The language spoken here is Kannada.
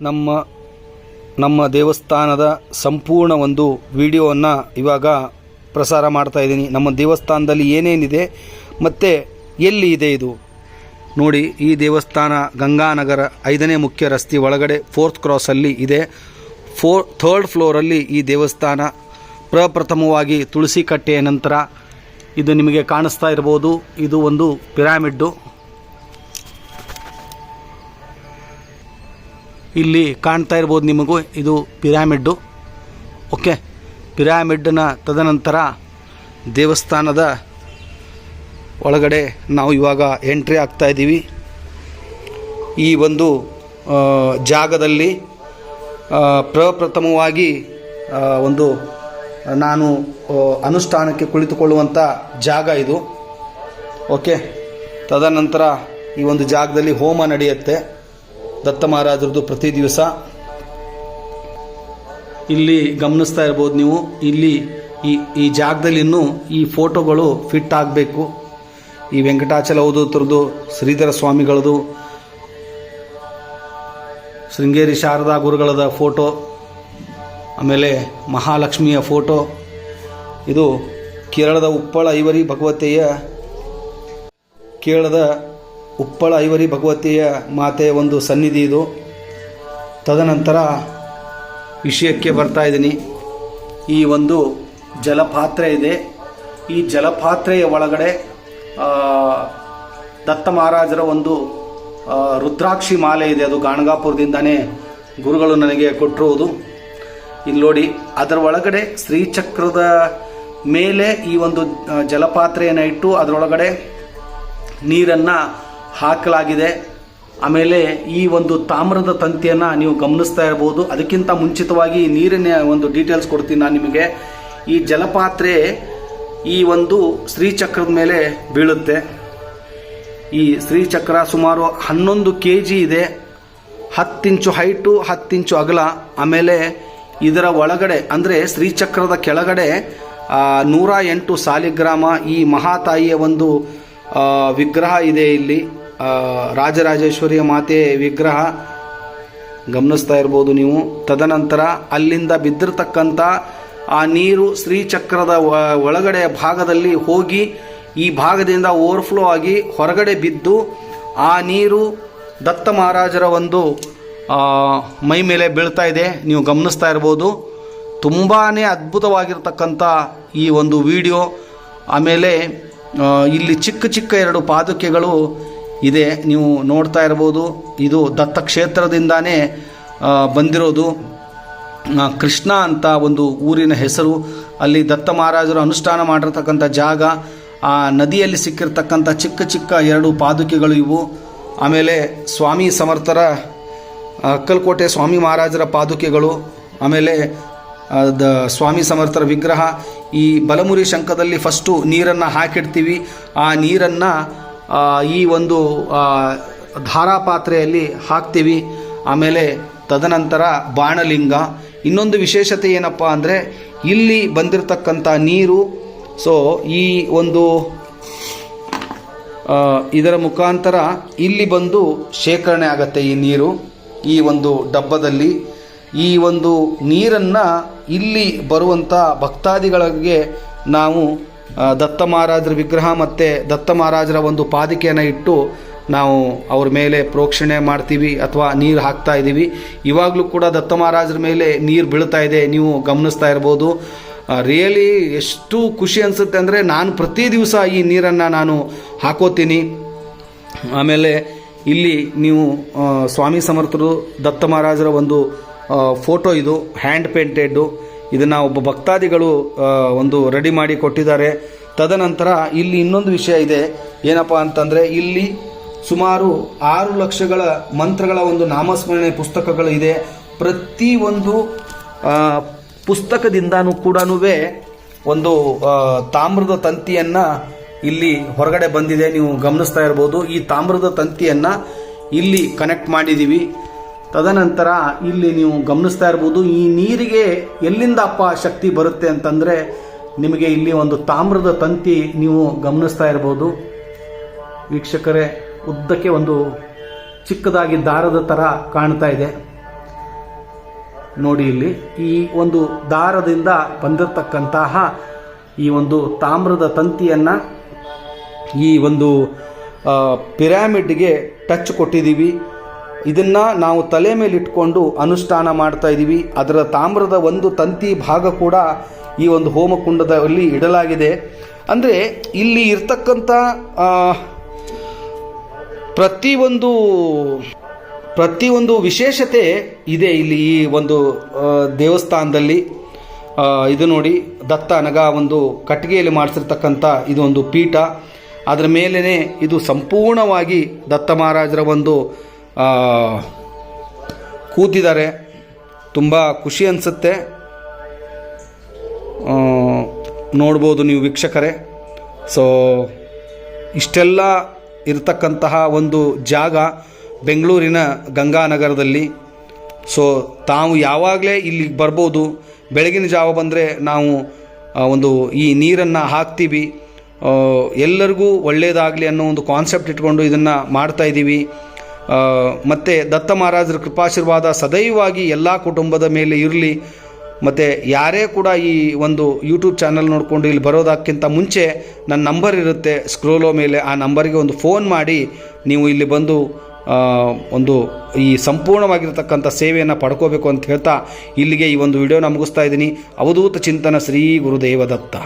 ನಮ್ಮ ನಮ್ಮ ದೇವಸ್ಥಾನದ ಸಂಪೂರ್ಣ ಒಂದು ವಿಡಿಯೋವನ್ನು ಇವಾಗ ಪ್ರಸಾರ ಮಾಡ್ತಾ ಇದ್ದೀನಿ. ನಮ್ಮ ದೇವಸ್ಥಾನದಲ್ಲಿ ಏನೇನಿದೆ, ಮತ್ತು ಎಲ್ಲಿ ಇದೆ ಇದು? ನೋಡಿ, ಈ ದೇವಸ್ಥಾನ ಗಂಗಾನಗರ ಐದನೇ ಮುಖ್ಯ ರಸ್ತೆ ಒಳಗಡೆ ಫೋರ್ತ್ ಕ್ರಾಸಲ್ಲಿ ಇದೆ. ಫೋರ್ ಥರ್ಡ್ ಫ್ಲೋರಲ್ಲಿ ಈ ದೇವಸ್ಥಾನ ಪ್ರಪ್ರಥಮವಾಗಿ ತುಳಸಿ ಕಟ್ಟೆಯ ನಂತರ ಇದು ನಿಮಗೆ ಕಾಣಿಸ್ತಾ ಇರ್ಬೋದು. ಇದು ಒಂದು ಪಿರಾಮಿಡ್ಡು. ಇಲ್ಲಿ ಕಾಣ್ತಾ ಇರ್ಬೋದು ನಿಮಗೂ ಇದು ಪಿರಾಮಿಡ್ಡು. ಓಕೆ ಪಿರಾಮಿಡ್ನ ತದನಂತರ ದೇವಸ್ಥಾನದ ಒಳಗಡೆ ನಾವು ಇವಾಗ ಎಂಟ್ರಿ ಆಗ್ತಾ ಇದ್ದೀವಿ. ಈ ಒಂದು ಜಾಗದಲ್ಲಿ ಪ್ರಪ್ರಥಮವಾಗಿ ಒಂದು, ನಾನು ಅನುಷ್ಠಾನಕ್ಕೆ ಕುಳಿತುಕೊಳ್ಳುವಂಥ ಜಾಗ ಇದು. ಓಕೆ, ತದನಂತರ ಈ ಒಂದು ಜಾಗದಲ್ಲಿ ಹೋಮ ನಡೆಯುತ್ತೆ. ದತ್ತ ಮಹಾರಾಜರದ್ದು ಪ್ರತಿ ದಿವಸ. ಇಲ್ಲಿ ಗಮನಿಸ್ತಾ ಇರ್ಬೋದು ನೀವು, ಇಲ್ಲಿ ಈ ಈ ಜಾಗದಲ್ಲಿ ಇನ್ನೂ ಈ ಫೋಟೋಗಳು ಫಿಟ್ ಆಗಬೇಕು. ಈ ವೆಂಕಟಾಚಲ ಅವಧೂತರದು ಶ್ರೀಧರ ಸ್ವಾಮಿಗಳದು ಶೃಂಗೇರಿ ಶಾರದಾ ಗುರುಗಳದ ಫೋಟೋ, ಆಮೇಲೆ ಮಹಾಲಕ್ಷ್ಮಿಯ ಫೋಟೋ. ಇದು ಕೇರಳದ ಉಪ್ಪಳ ಐವರಿ ಭಗವತೆಯ ಕೇರಳದ ಉಪ್ಪಳ ಐವರಿ ಭಗವತಿಯ ಮಾತೆಯ ಒಂದು ಸನ್ನಿಧಿ ಇದು. ತದನಂತರ ವಿಷಯಕ್ಕೆ ಬರ್ತಾ ಇದ್ದೀನಿ. ಈ ಒಂದು ಜಲಪಾತ್ರೆ ಇದೆ. ಈ ಜಲಪಾತ್ರೆಯ ಒಳಗಡೆ ದತ್ತ ಮಹಾರಾಜರ ಒಂದು ರುದ್ರಾಕ್ಷಿ ಮಾಲೆ ಇದೆ. ಅದು ಗಾಣಗಾಪುರದಿಂದನೇ ಗುರುಗಳು ನನಗೆ ಕೊಟ್ಟಿರುವುದು. ಇಲ್ಲಿ ನೋಡಿ, ಅದರ ಒಳಗಡೆ ಶ್ರೀಚಕ್ರದ ಮೇಲೆ ಈ ಒಂದು ಜಲಪಾತ್ರೆಯನ್ನು ಇಟ್ಟು ಅದರೊಳಗಡೆ ನೀರನ್ನು ಹಾಕಲಾಗಿದೆ. ಆಮೇಲೆ ಈ ಒಂದು ತಾಮ್ರದ ತಂತಿಯನ್ನು ನೀವು ಗಮನಿಸ್ತಾ ಇರ್ಬೋದು. ಅದಕ್ಕಿಂತ ಮುಂಚಿತವಾಗಿ ನೀರಿನ ಒಂದು ಡೀಟೇಲ್ಸ್ ಕೊಡ್ತೀನಿ ನಾನು ನಿಮಗೆ. ಈ ಜಲಪಾತ್ರೆ ಈ ಒಂದು ಶ್ರೀಚಕ್ರದ ಮೇಲೆ ಬೀಳುತ್ತೆ. ಈ ಶ್ರೀಚಕ್ರ ಸುಮಾರು ಹನ್ನೊಂದು ಕೆ ಜಿ ಇದೆ ಹತ್ತಿಂಚು ಹೈಟು ಹತ್ತಿಂಚು ಅಗಲ. ಆಮೇಲೆ ಇದರ ಒಳಗಡೆ, ಅಂದರೆ ಶ್ರೀಚಕ್ರದ ಕೆಳಗಡೆ ನೂರ ಎಂಟು ಸಾಲಿಗ್ರಾಮ ಈ ಮಹಾತಾಯಿಯ ಒಂದು ವಿಗ್ರಹ ಇದೆ ಇಲ್ಲಿ. ರಾಜರಾಜೇಶ್ವರಿಯ ಮಾತೆ ವಿಗ್ರಹ ಗಮನಿಸ್ತಾ ಇರ್ಬೋದು ನೀವು. ತದನಂತರ ಅಲ್ಲಿಂದ ಬಿದ್ದಿರತಕ್ಕಂಥ ಆ ನೀರು ಶ್ರೀಚಕ್ರದ ಒಳಗಡೆ ಭಾಗದಲ್ಲಿ ಹೋಗಿ ಈ ಭಾಗದಿಂದ ಓವರ್ಫ್ಲೋ ಆಗಿ ಹೊರಗಡೆ ಬಿದ್ದು ಆ ನೀರು ದತ್ತ ಮಹಾರಾಜರ ಒಂದು ಮೈ ಮೇಲೆ ಬೀಳ್ತಾ ಇದೆ. ನೀವು ಗಮನಿಸ್ತಾ ಇರ್ಬೋದು. ತುಂಬಾ ಅದ್ಭುತವಾಗಿರ್ತಕ್ಕಂಥ ಈ ಒಂದು ವಿಡಿಯೋ. ಆಮೇಲೆ ಇಲ್ಲಿ ಚಿಕ್ಕ ಚಿಕ್ಕ ಎರಡು ಪಾದುಕೆಗಳು ಇದೆ, ನೀವು ನೋಡ್ತಾ ಇರ್ಬೋದು, ಇದು ದತ್ತ ಕ್ಷೇತ್ರದಿಂದಾನೇ ಬಂದಿರೋದು. ಕೃಷ್ಣ ಅಂತ ಒಂದು ಊರಿನ ಹೆಸರು. ಅಲ್ಲಿ ದತ್ತ ಮಹಾರಾಜರು ಅನುಷ್ಠಾನ ಮಾಡಿರ್ತಕ್ಕಂಥ ಜಾಗ. ಆ, ನದಿಯಲ್ಲಿ ಸಿಕ್ಕಿರ್ತಕ್ಕಂಥ ಚಿಕ್ಕ ಚಿಕ್ಕ ಎರಡು ಪಾದುಕೆಗಳು ಇವು. ಆಮೇಲೆ ಸ್ವಾಮಿ ಸಮರ್ಥರ ಅಕ್ಕಲ್ಕೋಟೆ ಸ್ವಾಮಿ ಮಹಾರಾಜರ ಪಾದುಕೆಗಳು. ಆಮೇಲೆ ದ, ಸ್ವಾಮಿ ಸಮರ್ಥರ ವಿಗ್ರಹ. ಈ ಬಲಮುರಿ ಶಂಕದಲ್ಲಿ ಫಸ್ಟು ನೀರನ್ನು ಹಾಕಿಡ್ತೀವಿ. ಆ ನೀರನ್ನು ಈ ಒಂದು ಧಾರಾಪಾತ್ರೆಯಲ್ಲಿ ಹಾಕ್ತೀವಿ. ಆಮೇಲೆ ತದನಂತರ ಬಾಣಲಿಂಗ. ಇನ್ನೊಂದು ವಿಶೇಷತೆ ಏನಪ್ಪ ಅಂದರೆ, ಇಲ್ಲಿ ಬಂದಿರತಕ್ಕಂಥ ನೀರು, ಸೊ, ಈ ಒಂದು ಇದರ ಮುಖಾಂತರ ಇಲ್ಲಿ ಬಂದು ಶೇಖರಣೆ ಆಗತ್ತೆ ಈ ನೀರು, ಈ ಒಂದು ಡಬ್ಬದಲ್ಲಿ. ಈ ಒಂದು ನೀರನ್ನು ಇಲ್ಲಿ ಬರುವಂಥ ಭಕ್ತಾದಿಗಳಿಗೆ ನಾವು ದತ್ತ ಮಹಾರಾಜರ ವಿಗ್ರಹ ಮತ್ತು ದತ್ತ ಮಹಾರಾಜರ ಒಂದು ಪಾದಿಕೆಯನ್ನು ಇಟ್ಟು ನಾವು ಅವ್ರ ಮೇಲೆ ಪ್ರೋಕ್ಷಣೆ ಮಾಡ್ತೀವಿ ಅಥವಾ ನೀರು ಹಾಕ್ತಾ ಇದ್ದೀವಿ ಇವಾಗಲೂ ಕೂಡ ದತ್ತ ಮಹಾರಾಜರ ಮೇಲೆ ನೀರು ಬೀಳ್ತಾ ಇದೆ. ನೀವು ಗಮನಿಸ್ತಾ ಇರ್ಬೋದು. ರಿಯಲಿ ಎಷ್ಟು ಖುಷಿ ಅನಿಸುತ್ತೆ ಅಂದರೆ ನಾನು ಪ್ರತಿ ದಿವಸ ಈ ನೀರನ್ನು ನಾನು ಹಾಕೋತೀನಿ. ಆಮೇಲೆ ಇಲ್ಲಿ ನೀವು ಸ್ವಾಮಿ ಸಮರ್ಥರು ದತ್ತ ಮಹಾರಾಜರ ಒಂದು ಫೋಟೋ ಇದು ಹ್ಯಾಂಡ್ ಪೇಂಟೆಡ್ಡು ಇದನ್ನು ಒಬ್ಬ ಭಕ್ತಾದಿಗಳು ಒಂದು ರೆಡಿ ಮಾಡಿ ಕೊಟ್ಟಿದ್ದಾರೆ. ತದನಂತರ ಇಲ್ಲಿ ಇನ್ನೊಂದು ವಿಷಯ ಇದೆ. ಏನಪ್ಪ ಅಂತಂದರೆ ಇಲ್ಲಿ ಸುಮಾರು ಆರು ಲಕ್ಷಗಳ ಮಂತ್ರಗಳ ಒಂದು ನಾಮಸ್ಮರಣೆ ಪುಸ್ತಕಗಳು ಇದೆ. ಪ್ರತಿ ಒಂದು ಪುಸ್ತಕದಿಂದನೂ ಕೂಡ ಒಂದು ತಾಮ್ರದ ತಂತಿಯನ್ನು ಇಲ್ಲಿ ಹೊರಗಡೆ ಬಂದಿದೆ. ನೀವು ಗಮನಿಸ್ತಾ ಇರ್ಬೋದು. ಈ ತಾಮ್ರದ ತಂತಿಯನ್ನು ಇಲ್ಲಿ ಕನೆಕ್ಟ್ ಮಾಡಿದ್ದೀವಿ ತದನಂತರ ಇಲ್ಲಿ ನೀವು ಗಮನಿಸ್ತಾ ಇರ್ಬೋದು, ಈ ನೀರಿಗೆ ಎಲ್ಲಿಂದ ಅಪ್ಪ ಶಕ್ತಿ ಬರುತ್ತೆ ಅಂತಂದರೆ ನಿಮಗೆ ಇಲ್ಲಿ ಒಂದು ತಾಮ್ರದ ತಂತಿ ನೀವು ಗಮನಿಸ್ತಾ ಇರ್ಬೋದು. ವೀಕ್ಷಕರೇ, ಉದ್ದಕ್ಕೆ ಒಂದು ಚಿಕ್ಕದಾಗಿ ದಾರದ ಥರ ಕಾಣ್ತಾ ಇದೆ. ನೋಡಿ ಇಲ್ಲಿ, ಈ ಒಂದು ದಾರದಿಂದ ಬಂದಿರತಕ್ಕಂತಹ ಈ ಒಂದು ತಾಮ್ರದ ತಂತಿಯನ್ನು ಈ ಒಂದು ಪಿರಾಮಿಡ್ಗೆ ಟಚ್ ಕೊಟ್ಟಿದ್ದೀವಿ. ಇದನ್ನು ನಾವು ತಲೆ ಮೇಲೆ ಇಟ್ಕೊಂಡು ಅನುಷ್ಠಾನ ಮಾಡ್ತಾ ಇದ್ದೀವಿ ಅದರ ತಾಮ್ರದ ಒಂದು ತಂತಿ ಭಾಗ ಕೂಡ ಈ ಒಂದು ಹೋಮಕುಂಡದಲ್ಲಿ ಇಡಲಾಗಿದೆ. ಅಂದರೆ ಇಲ್ಲಿ ಇರ್ತಕ್ಕಂಥ ಪ್ರತಿಯೊಂದು ಪ್ರತಿಯೊಂದು ವಿಶೇಷತೆ ಇದೆ ಇಲ್ಲಿ ಈ ಒಂದು ದೇವಸ್ಥಾನದಲ್ಲಿ. ಇದು ನೋಡಿ ದತ್ತ ನಗ ಒಂದು ಕಟ್ಟಿಗೆಯಲ್ಲಿ ಮಾಡಿಸಿರ್ತಕ್ಕಂಥ ಇದು ಒಂದು ಪೀಠ. ಅದರ ಮೇಲೇ ಇದು ಸಂಪೂರ್ಣವಾಗಿ ದತ್ತ ಮಹಾರಾಜರ ಒಂದು ಕೂತಿದ್ದಾರೆ. ತುಂಬ ಖುಷಿ ಅನಿಸುತ್ತೆ. ನೋಡ್ಬೋದು ನೀವು ವೀಕ್ಷಕರೇ. ಸೊ ಇಷ್ಟೆಲ್ಲ ಇರತಕ್ಕಂತಹ ಒಂದು ಜಾಗ ಬೆಂಗಳೂರಿನ ಗಂಗಾನಗರದಲ್ಲಿ. ಸೊ ತಾವು ಯಾವಾಗಲೇ ಇಲ್ಲಿಗೆ ಬರ್ಬೋದು, ಬೆಳಗಿನ ಜಾವ ಬಂದರೆ ನಾವು ಒಂದು ಈ ನೀರನ್ನು ಹಾಕ್ತೀವಿ. ಎಲ್ಲರಿಗೂ ಒಳ್ಳೆಯದಾಗಲಿ ಅನ್ನೋ ಒಂದು ಕಾನ್ಸೆಪ್ಟ್ ಇಟ್ಕೊಂಡು ಇದನ್ನು ಮಾಡ್ತಾ ಇದ್ದೀವಿ ಮತ್ತು ದತ್ತ ಮಹಾರಾಜರ ಕೃಪಾಶೀರ್ವಾದ ಸದೈವಾಗಿ ಎಲ್ಲ ಕುಟುಂಬದ ಮೇಲೆ ಇರಲಿ. ಮತ್ತು ಯಾರೇ ಕೂಡ ಈ ಒಂದು ಯೂಟ್ಯೂಬ್ ಚಾನಲ್ ನೋಡಿಕೊಂಡು ಇಲ್ಲಿ ಬರೋದಕ್ಕಿಂತ ಮುಂಚೆ ನನ್ನ ನಂಬರ್ ಇರುತ್ತೆ. ಸ್ಕ್ರೋಲೋ ಮೇಲೆ ಆ ನಂಬರಿಗೆ ಒಂದು ಫೋನ್ ಮಾಡಿ ನೀವು ಇಲ್ಲಿ ಬಂದು ಒಂದು ಈ ಸಂಪೂರ್ಣವಾಗಿರತಕ್ಕಂಥ ಸೇವೆಯನ್ನು ಪಡ್ಕೋಬೇಕು ಅಂತ ಹೇಳ್ತಾ ಇಲ್ಲಿಗೆ ಈ ಒಂದು ವಿಡಿಯೋನ ಮುಗಿಸ್ತಾ ಇದ್ದೀನಿ. ಅವಧೂತ ಚಿಂತನ ಶ್ರೀ ಗುರುದೇವ ದತ್ತ.